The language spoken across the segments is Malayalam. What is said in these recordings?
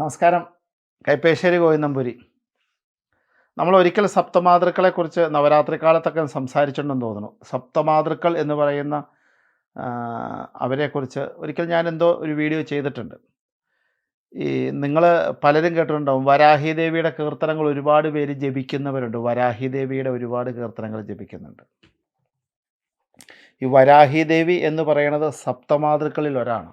നമസ്കാരം. കൈപ്പേശ്ശേരി ഗോവിന്ദമ്പുരി നമ്മൾ ഒരിക്കൽ സപ്തമാതൃക്കളെക്കുറിച്ച് നവരാത്രി കാലത്തൊക്കെ സംസാരിച്ചിട്ടുണ്ടെന്ന് തോന്നുന്നു. സപ്തമാതൃക്കൾ എന്ന് പറയുന്ന അവരെക്കുറിച്ച് ഒരിക്കൽ ഞാൻ എന്തോ ഒരു വീഡിയോ ചെയ്തിട്ടുണ്ട്. ഈ നിങ്ങൾ പലരും കേട്ടിട്ടുണ്ടാവും വരാഹി ദേവിയുടെ കീർത്തനങ്ങൾ ഒരുപാട് പേര് ജപിക്കുന്നവരുണ്ട്. വരാഹി ദേവിയുടെ ഒരുപാട് കീർത്തനങ്ങൾ ജപിക്കുന്നുണ്ട്. ഈ വരാഹി ദേവി എന്ന് പറയുന്നത് സപ്തമാതൃക്കളിൽ ഒരാണ്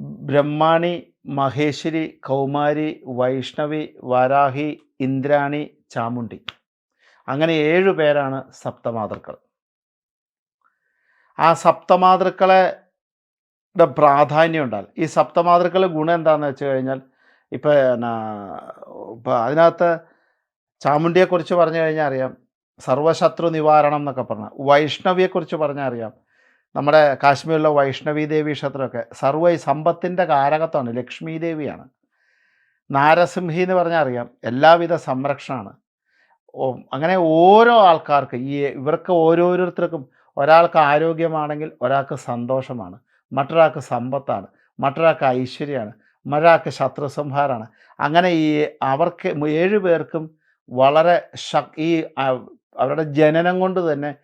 ബ്രഹ്മാണി മഹേശ്വരി കൗമാരി വൈഷ്ണവി വാരാഹി ഇന്ദ്രാണി ചാമുണ്ടി അങ്ങനെ ഏഴു പേരാണ് സപ്തമാതൃക്കൾ. ആ സപ്തമാതൃക്കളെ പ്രാധാന്യം ഉണ്ടാൽ ഈ സപ്തമാതൃക്കളുടെ ഗുണം എന്താണെന്ന് വെച്ച് കഴിഞ്ഞാൽ ഇപ്പം എന്നാ ഇപ്പം അതിനകത്ത് ചാമുണ്ടിയെക്കുറിച്ച് പറഞ്ഞു കഴിഞ്ഞാൽ അറിയാം സർവശത്രു നിവാരണം എന്നൊക്കെ പറഞ്ഞാൽ വൈഷ്ണവിയെക്കുറിച്ച് പറഞ്ഞാൽ അറിയാം നമ്മുടെ കാശ്മീരിലെ വൈഷ്ണവി ദേവി ക്ഷേത്രമൊക്കെ സർവ സമ്പത്തിന്റെ കാരകത്വമാണ്. ലക്ഷ്മി ദേവിയാണ്. നാരസിംഹി എന്ന് പറഞ്ഞാൽ അറിയാം. എല്ലാവിധ സംരക്ഷണമാണ്. അങ്ങനെ ഓരോ ആൾക്കാർക്ക് ഈ ഇവർക്ക് ഓരോരുത്തർക്കും ഒരാൾക്ക് ആരോഗ്യമാണെങ്കിൽ ഒരാൾക്ക് സന്തോഷമാണ്. മറ്റൊരാൾക്ക് സമ്പത്താണ്. മറ്റൊരാൾക്ക് ഐശ്വര്യമാണ്. മറ്റൊരാൾക്ക് ശത്രുസംഹാരമാണ്. അങ്ങനെ ഈ അവർക്ക് ഏഴ് പേർക്കും വളരെ ഈ അവരുടെ ജനനം കൊണ്ട് തന്നെ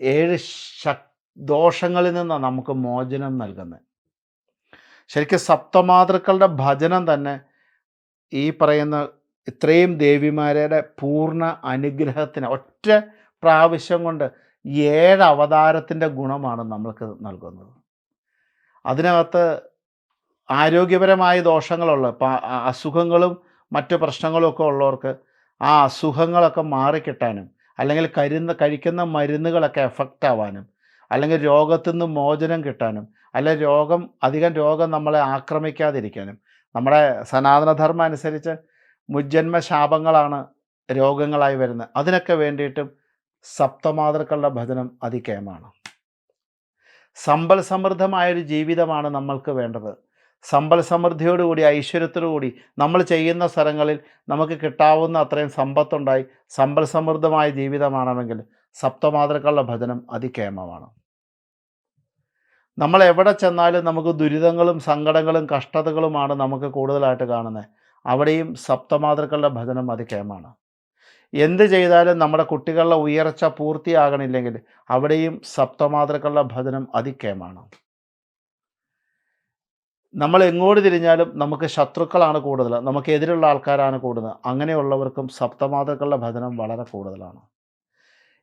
ഏഴ് ശക് ദോഷങ്ങളിൽ നിന്ന് നമുക്ക് മോചനം നൽകുന്നത് ശരിക്കും സപ്തമാതൃക്കളുടെ ഭജനം തന്നെ ഈ പറയുന്ന ഇത്രയും ദേവിമാരുടെ പൂർണ അനുഗ്രഹത്തിന് ഒറ്റ പ്രാവശ്യം കൊണ്ട് ഏഴ് അവതാരത്തിന്റെ ഗുണമാണ് നമ്മൾക്ക് നൽകുന്നത്. അതിനകത്ത് ആരോഗ്യപരമായ ദോഷങ്ങളുള്ള അസുഖങ്ങളും മറ്റ് പ്രശ്നങ്ങളും ഒക്കെ ഉള്ളവർക്ക് ആ അസുഖങ്ങളൊക്കെ മാറിക്കിട്ടാനും അല്ലെങ്കിൽ കരുന്ന കഴിക്കുന്ന മരുന്നുകളൊക്കെ എഫക്റ്റ് ആവാനും അല്ലെങ്കിൽ രോഗത്തിൽ നിന്ന് മോചനം കിട്ടാനും അല്ലെങ്കിൽ രോഗം അധികം രോഗം നമ്മളെ ആക്രമിക്കാതിരിക്കാനും നമ്മുടെ സനാതനധർമ്മം അനുസരിച്ച് മുജ്ജന്മ ശാപങ്ങളാണ് രോഗങ്ങളായി വരുന്നത്. അതിനൊക്കെ വേണ്ടിയിട്ടും സപ്തമാതൃക്കളുടെ ഭജനം അതികേമാണ് സമ്പൽ സമൃദ്ധമായൊരു ജീവിതമാണ് നമ്മൾക്ക് വേണ്ടത്. സമ്പൽ സമൃദ്ധിയോടുകൂടി ഐശ്വര്യത്തോടുകൂടി നമ്മൾ ചെയ്യുന്ന സ്ഥലങ്ങളിൽ നമുക്ക് കിട്ടാവുന്ന അത്രയും സമ്പത്തുണ്ടായി. സമ്പൽ സമൃദ്ധമായ ജീവിതമാണെങ്കിൽ സപ്തമാതൃക്കളുടെ ഭജനം അതികേമമാണ്. നമ്മൾ എവിടെ ചെന്നാലും നമുക്ക് ദുരിതങ്ങളും സങ്കടങ്ങളും കഷ്ടതകളുമാണ് നമുക്ക് കൂടുതലായിട്ട് കാണുന്നത്. അവിടെയും സപ്തമാതൃക്കളുടെ ഭജനം അതികേമാണ് എന്ത് ചെയ്താലും നമ്മുടെ കുട്ടികളുടെ ഉയർച്ച പൂർത്തിയാകണില്ലെങ്കിൽ അവിടെയും സപ്തമാതൃക്കളുടെ ഭജനം അതികേമാണ് നമ്മൾ എങ്ങോട്ട് തിരിഞ്ഞാലും നമുക്ക് ശത്രുക്കളാണ് കൂടുതൽ. നമുക്ക് എതിരുള്ള ആൾക്കാരാണ് കൂടുതൽ. അങ്ങനെയുള്ളവർക്കും സപ്തമാതൃക്കളുടെ ഭജനം വളരെ കൂടുതലാണ്.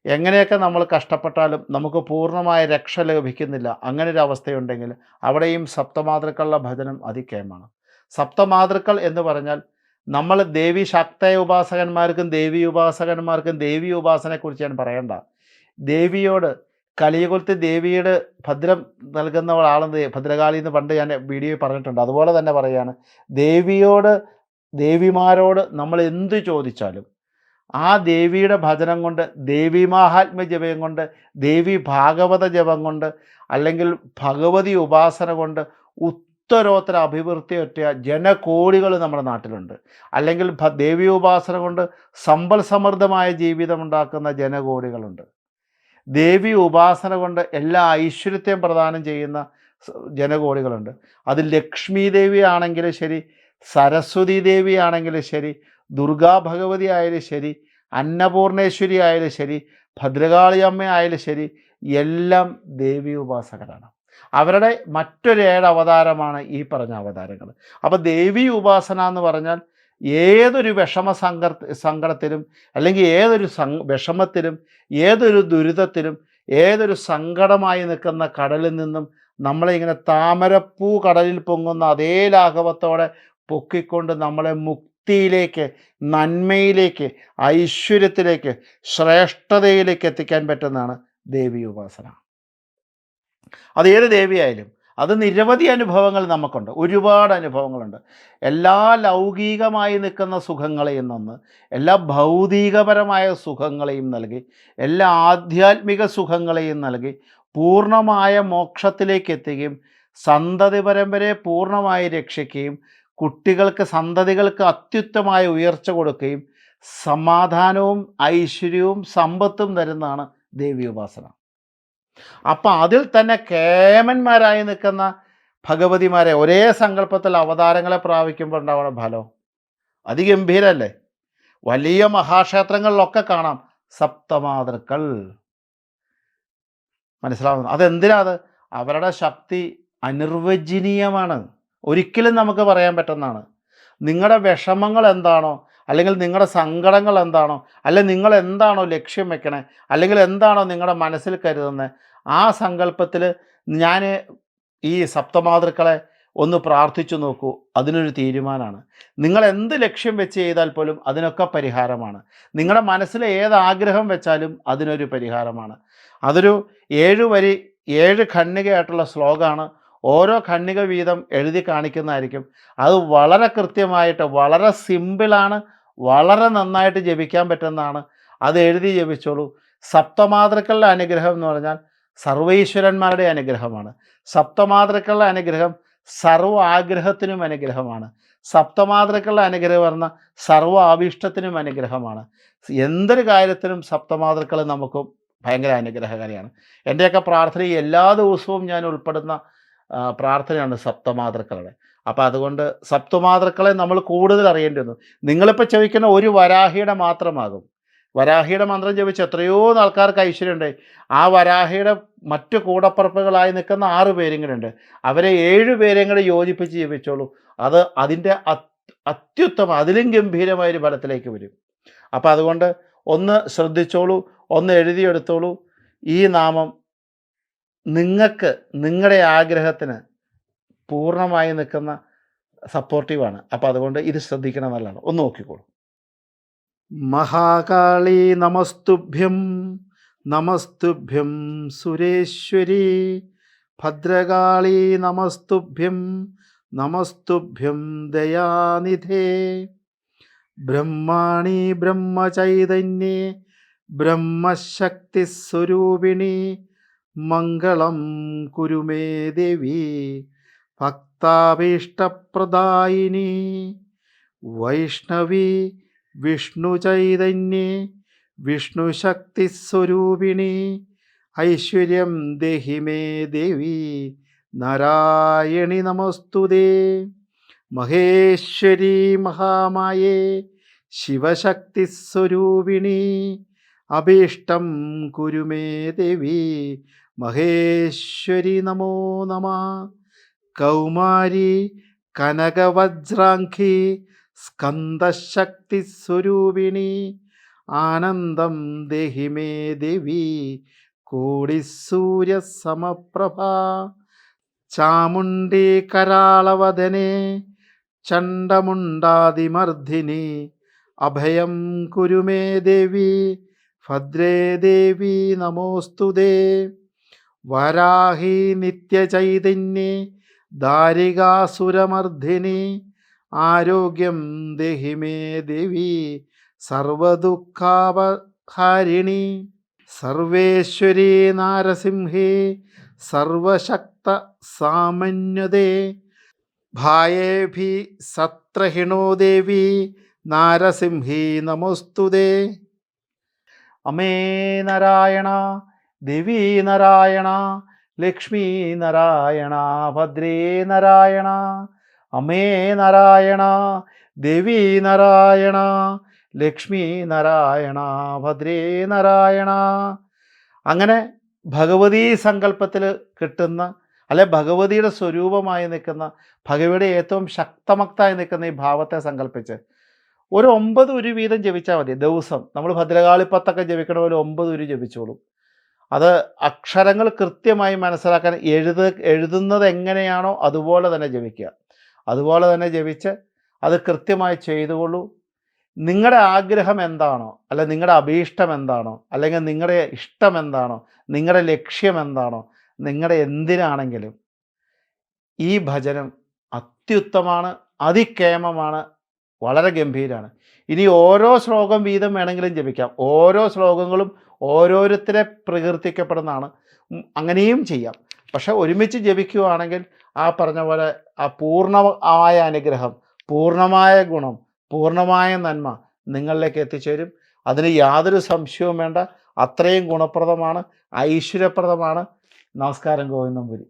എങ്ങനെയൊക്കെ നമ്മൾ കഷ്ടപ്പെട്ടാലും നമുക്ക് പൂർണമായ രക്ഷ ലഭിക്കുന്നില്ല അങ്ങനെ ഒരു അവസ്ഥയുണ്ടെങ്കിൽ അവിടെയും സപ്തമാതൃക്കളുടെ ഭജനം അതികേമാണ് സപ്തമാതൃക്കൾ എന്ന് പറഞ്ഞാൽ നമ്മൾ ദേവി ശക്തയ ഉപാസകന്മാർക്കും ദേവി ഉപാസകന്മാർക്കും ദേവി ഉപാസനയെക്കുറിച്ച് ഞാൻ പറയണ്ട. ദേവിയോട് കലിയകുലത്ത് ദേവിയുടെ ഭദ്രം നൽകുന്നവളാണെന്ന് ഭദ്രകാളി എന്ന് പണ്ട് ഞാൻ വീഡിയോയിൽ പറഞ്ഞിട്ടുണ്ട്. അതുപോലെ തന്നെ പറയാണ് ദേവിയോട് ദേവിമാരോട് നമ്മൾ എന്ത് ചോദിച്ചാലും ആ ദേവിയുടെ ഭജനം കൊണ്ട് ദേവി മാഹാത്മ്യ ജപം കൊണ്ട് ദേവി ഭാഗവത ജപം കൊണ്ട് അല്ലെങ്കിൽ ഭഗവതി ഉപാസന കൊണ്ട് ഉത്തരോത്തര അഭിവൃദ്ധി പറ്റിയ ജനകോടികൾ നമ്മുടെ നാട്ടിലുണ്ട്. അല്ലെങ്കിൽ ദേവി ഉപാസന കൊണ്ട് സമ്പൽ സമൃദ്ധമായ ജീവിതം ഉണ്ടാക്കുന്ന ജനകോടികളുണ്ട്. ദേവി ഉപാസന കൊണ്ട് എല്ലാ ഐശ്വര്യത്തെയും പ്രദാനം ചെയ്യുന്ന ജനകോടികളുണ്ട്. അത് ലക്ഷ്മി ദേവി ആണെങ്കിലും ശരി സരസ്വതി ദേവി ആണെങ്കിലും ശരി ദുർഗാ ഭഗവതി ആയാലും ശരി അന്നപൂർണേശ്വരി ആയാലും ശരി ഭദ്രകാളി അമ്മ ആയാലും ശരി എല്ലാം ദേവി ഉപാസകരാണ്. അവരുടെ മറ്റൊരു ഏഴ് അവതാരമാണ് ഈ പറഞ്ഞ അവതാരങ്ങൾ. അപ്പോൾ ദേവി ഉപാസന എന്ന് പറഞ്ഞാൽ ഏതൊരു വിഷമ സങ്ക സങ്കടത്തിലും അല്ലെങ്കിൽ ഏതൊരു വിഷമത്തിലും ഏതൊരു ദുരിതത്തിലും ഏതൊരു സങ്കടമായി നിൽക്കുന്ന കടലിൽ നിന്നും നമ്മളെ ഇങ്ങനെ താമരപ്പൂ കടലിൽ പൊങ്ങുന്ന അതേ ലാഘവത്തോടെ പൊക്കിക്കൊണ്ട് നമ്മളെ മുക്തിയിലേക്ക് നന്മയിലേക്ക് ഐശ്വര്യത്തിലേക്ക് ശ്രേഷ്ഠതയിലേക്ക് എത്തിക്കാൻ പറ്റുന്നതാണ് ദേവി ഉപാസന. അത് ഏത് ദേവിയായാലും അത് നിരവധി അനുഭവങ്ങൾ നമുക്കുണ്ട്. ഒരുപാട് അനുഭവങ്ങളുണ്ട്. എല്ലാ ലൗകികമായി നിൽക്കുന്ന സുഖങ്ങളെയും നിന്ന് എല്ലാ ഭൗതികപരമായ സുഖങ്ങളെയും നൽകി എല്ലാ ആധ്യാത്മിക സുഖങ്ങളെയും നൽകി പൂർണമായ മോക്ഷത്തിലേക്ക് എത്തുകയും സന്തതി പരമ്പരയെ പൂർണമായി രക്ഷിക്കുകയും കുട്ടികൾക്ക് സന്തതികൾക്ക് അത്യുത്തമായ ഉയർച്ച കൊടുക്കുകയും സമാധാനവും ഐശ്വര്യവും സമ്പത്തും തരുന്നതാണ് ദേവി ഉപാസന അപ്പം അതിൽ തന്നെ കേമന്മാരായി നിൽക്കുന്ന ഭഗവതിമാരെ ഒരേ സങ്കല്പത്തിൽ അവതാരങ്ങളെ പ്രാപിക്കുമ്പോൾ ഉണ്ടാവുന്ന ഫലം. അതിഗംഭീരല്ലേ? വലിയ മഹാക്ഷേത്രങ്ങളിലൊക്കെ കാണാം സപ്തമാതൃക്കൾ. മനസ്സിലാവുന്നു? അതെന്തിനാത് അവരുടെ ശക്തി അനിർവചനീയമാണ്. ഒരിക്കലും നമുക്ക് പറയാൻ പറ്റുന്നതാണ്. നിങ്ങളുടെ വിഷമങ്ങൾ എന്താണോ അല്ലെങ്കിൽ നിങ്ങളുടെ സങ്കടങ്ങൾ എന്താണോ അല്ലെങ്കിൽ നിങ്ങൾ എന്താണോ ലക്ഷ്യം വെക്കണേ അല്ലെങ്കിൽ എന്താണോ നിങ്ങളുടെ മനസ്സിൽ കരുതുന്നത് ആ സങ്കല്പത്തിൽ ഞാൻ ഈ സപ്തമാതൃക്കളെ ഒന്ന് പ്രാർത്ഥിച്ചു നോക്കൂ. അതിനൊരു തീരുമാനമാണ് നിങ്ങൾ എന്ത് ലക്ഷ്യം വെച്ച് ചെയ്താൽ പോലും അതിനൊക്കെ പരിഹാരമാണ്. നിങ്ങളുടെ മനസ്സിൽ ഏത് ആഗ്രഹം വെച്ചാലും അതിനൊരു പരിഹാരമാണ്. അതൊരു ഏഴ് വരി ഏഴ് ഖണ്ണികയായിട്ടുള്ള ശ്ലോകമാണ് ഓരോ ഖണ്ണിക വീതം എഴുതി കാണിക്കുന്നതായിരിക്കും. അത് വളരെ കൃത്യമായിട്ട് വളരെ സിമ്പിളാണ് വളരെ നന്നായിട്ട് ജപിക്കാൻ പറ്റുന്നതാണ്. അത് എഴുതി ജപിച്ചോളൂ. സപ്തമാതൃക്കളുടെ അനുഗ്രഹം എന്ന് പറഞ്ഞാൽ സർവൈശ്വരന്മാരുടെ അനുഗ്രഹമാണ്. സപ്തമാതൃക്കളുടെ അനുഗ്രഹം സർവ ആഗ്രഹത്തിനും അനുഗ്രഹമാണ്. സപ്തമാതൃക്കളുടെ അനുഗ്രഹം പറഞ്ഞാൽ സർവ ആവിഷ്ടത്തിനും അനുഗ്രഹമാണ്. എന്തൊരു കാര്യത്തിനും സപ്തമാതൃക്കൾ നമുക്ക് ഭയങ്കര അനുഗ്രഹകാരിയാണ്. എന്റെയൊക്കെ പ്രാർത്ഥനയിൽ എല്ലാ ദിവസവും ഞാൻ ഉൾപ്പെടുന്ന പ്രാർത്ഥനയാണ് സപ്തമാതൃക്കളുടെ. അപ്പോൾ അതുകൊണ്ട് സപ്തമാതൃക്കളെ നമ്മൾ കൂടുതൽ അറിയേണ്ടി വന്നു. നിങ്ങളിപ്പോൾ ചോദിക്കുന്ന ഒരു വരാഹിയുടെ മാത്രമാകും. വരാഹിയുടെ മന്ത്രം ജപിച്ച് എത്രയോ ആൾക്കാർക്ക് ഐശ്വര്യമുണ്ട്. ആ വരാഹിയുടെ മറ്റു കൂടപ്പറപ്പുകളായി നിൽക്കുന്ന ആറ് പേരും കൂടെ ഉണ്ട് അവരെ ഏഴ് പേരെയും കൂടെ യോജിപ്പിച്ച് ജീവിച്ചോളൂ. അത് അതിന്റെ അത്- അത്യുത്തമ അതിലും ഗംഭീരമായ ഒരു ഫലത്തിലേക്ക് വരും. അപ്പോൾ അതുകൊണ്ട് ഒന്ന് ശ്രദ്ധിച്ചോളൂ ഒന്ന് എഴുതിയെടുത്തോളൂ. ഈ നാമം നിങ്ങൾക്ക് നിങ്ങളുടെ ആഗ്രഹത്തിന് പൂർണമായി നിൽക്കുന്ന സപ്പോർട്ടീവാണ് അപ്പോൾ അതുകൊണ്ട് ഇത് ശ്രദ്ധിക്കണം നല്ലതാണ്. ഒന്ന് നോക്കിക്കോളൂ. മഹാകാളി നമസ്തുഭ്യം നമസ്തുഭ്യം സുരേശ്വരി. ഭദ്രകാളി നമസ്തുഭ്യം നമസ്തുഭ്യം ദയാനിധേ. ബ്രഹ്മാണി ബ്രഹ്മചൈതന്യേ ബ്രഹ്മശക്തിസ്വരൂപിണി. മംഗളം കുരുമേ ദേവി ഭക്താഭീഷ്ടപ്രദായിനി വൈഷ്ണവി വിഷ്ണു വിഷ്ണുചൈതന്യേ വിഷ്ണുശക്തിസ്വരൂപിണി ഐശ്വര്യം ദേഹി മേ ദേവി നാരായണി നമസ്തുതേ. മഹേശ്വരി മഹാമായേ ശിവശക്തിസ്വരൂപിണി അഭീഷ്ടം കുരുമേ ദേവി മഹേശ്വരി നമോ നമ. കൗമാരി കനകവജ്രാഖി സ്കന്ദശക്തി സ്വരൂപിണി ആനന്ദം ദേഹി മേ ദേവി കോടിസൂര്യസമപ്രഭ ചാമുണ്ടി കരാളവദനെ ചണ്ടമുണ്ടാതിമർദ്ദിനി അഭയം കുരുമേ ദേവി ഭദ്രേ ദേവി നമോസ്തുതേ. വരാഹി നിത്യചൈതന്യേ ദാരികാസുരമർദ്ദിനി ആരോഗ്യം ദേഹി മേ ദേവി സർവദുഃഖാപഹാരിണി സർവേശ്വരി നാരസിംഹേ സർവശക്ത സാമന്യതേ ഭായേഭി സത്രഹിണോ ദേവി നാരസിംഹി നമോസ്തുതേ. അമേ നാരായണ ദേവി നാരായണ ലക്ഷ്മി നാരായണ ഭദ്രേ നാരായണ അമേ നാരായണ ദേവി നാരായണ ലക്ഷ്മി നാരായണ ഭദ്രേ നാരായണ. അങ്ങനെ ഭഗവതീ സങ്കല്പത്തിൽ കിട്ടുന്ന അല്ലെ ഭഗവതിയുടെ സ്വരൂപമായി നിൽക്കുന്ന ഭഗവതിയുടെ ഏറ്റവും ശക്തമക്തായി നിൽക്കുന്ന ഈ ഭാവത്തെ സങ്കല്പിച്ച് ഒരു ഒമ്പത് ഉരു വീതം ജപിച്ചാൽ മതി. ദിവസം. നമ്മൾ ഭദ്രകാളിപ്പത്തൊക്കെ ജപിക്കണ പോലെ ഒമ്പത് ഉരു ജപിച്ചോളും. അത് അക്ഷരങ്ങൾ കൃത്യമായി മനസ്സിലാക്കാൻ എഴുത് എഴുതുന്നത് എങ്ങനെയാണോ അതുപോലെ തന്നെ ജപിക്കുക. അതുപോലെ തന്നെ ജപിച്ച് അത് കൃത്യമായി ചെയ്തുകൊള്ളൂ. നിങ്ങളുടെ ആഗ്രഹം എന്താണോ അല്ല നിങ്ങളുടെ അഭീഷ്ടം എന്താണോ അല്ലെങ്കിൽ നിങ്ങളുടെ ഇഷ്ടം എന്താണോ നിങ്ങളുടെ ലക്ഷ്യം എന്താണോ നിങ്ങളുടെ എന്തിനാണെങ്കിലും ഈ ഭജനം അത്യുത്തമാണ് അതിക്കേമമാണ് വളരെ ഗംഭീരമാണ് ഇനി ഓരോ ശ്ലോകം വീതം വേണമെങ്കിലും ജപിക്കാം. ഓരോ ശ്ലോകങ്ങളും ഓരോരുത്തരെ പ്രകീർത്തിക്കപ്പെടുന്നതാണ്. അങ്ങനെയും ചെയ്യാം. പക്ഷെ ഒരുമിച്ച് ജപിക്കുകയാണെങ്കിൽ ആ പറഞ്ഞ പോലെ ആ പൂർണമായ അനുഗ്രഹം പൂർണമായ ഗുണം പൂർണമായ നന്മ നിങ്ങളിലേക്ക് എത്തിച്ചേരും. അതിന് യാതൊരു സംശയവും വേണ്ട. അത്രയും ഗുണപ്രദമാണ് ഐശ്വര്യപ്രദമാണ്. നമസ്കാരം ഗോവിന്ദം പുരി.